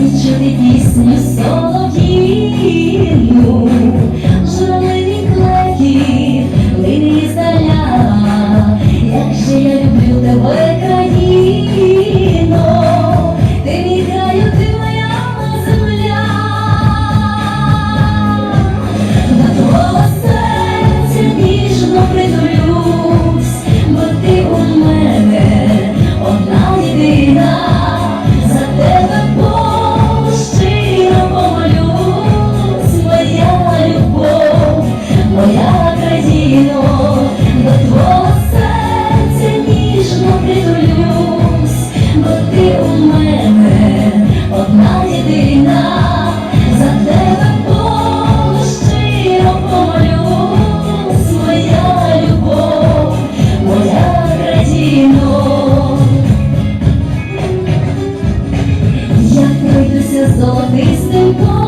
чути пісню солов'їну, is the goal.